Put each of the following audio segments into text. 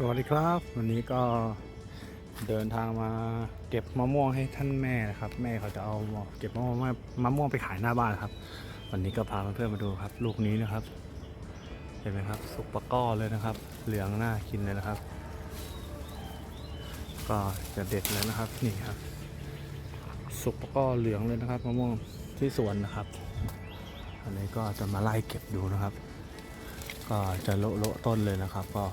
สวัสดีครับ วันนี้ก็เดินทางมาเก็บมะม่วงให้ท่านแม่นะครับ แม่เขาจะเอาเก็บมะม่วงมะม่วงไปขายหน้าบ้านครับ วันนี้ก็พาเพื่อนๆมาดูครับ ลูกนี้นะครับ เห็นไหมครับ สุกปะก้อเลยนะครับ เหลืองน่ากินเลยนะครับ ก็จะเด็ดเลยนะครับนี่ครับ สุกปะก้อเหลืองเลยนะครับมะม่วงที่สวนนะครับ อันนี้ก็จะมาไล่เก็บดูนะครับ ก็จะโละโละต้นเลยนะครับ ก็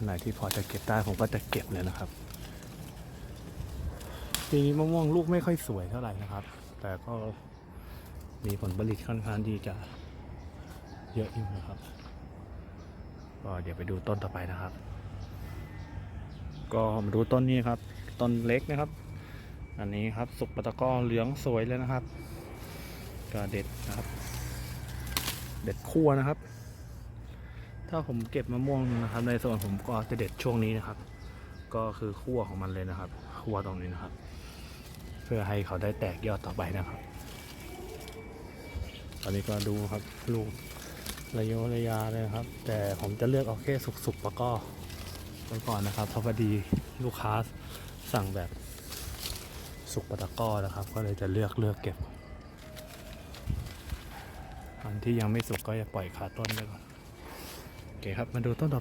อันไหนที่พอจะเก็บได้ผมก็จะเก็บเลยนะครับปีนี้มะม่วงลูกไม่ค่อยสวยเท่าไหร่นะครับ แต่ก็มีผลผลิตค่อนข้างที่จะเยอะอยู่นะครับ ก็เดี๋ยวไปดูต้นต่อไปนะครับ ก็มาดูต้นนี้ครับ ต้นเล็กนะครับ อันนี้ครับสุกปะตะกอเหลืองสวยเลยนะครับก็เด็ดนะครับ เด็ดคั่วนะครับ ถ้าผมเก็บมะม่วงนะครับ ในส่วนผมก็จะเด็ดช่วงนี้นะครับ ก็คือคั่วของมันเลยนะครับคั่วตรงนี้นะครับ เพื่อให้เขาได้แตกยอดต่อไปนะครับ ตอนนี้ก็ดูครับลูกระยะระยะเลยนะครับ แต่ผมจะเลือกเอาแค่สุกๆแล้วก็ไว้ก่อนนะครับเพราะพอดีลูกค้าสั่งแบบสุกปะตะกร้อนะครับ ก็เลยจะเลือกเลือกเก็บ อันที่ยังไม่สุกก็จะปล่อยขาต้นไปก่อน เคครับ มาดูต้นต่อ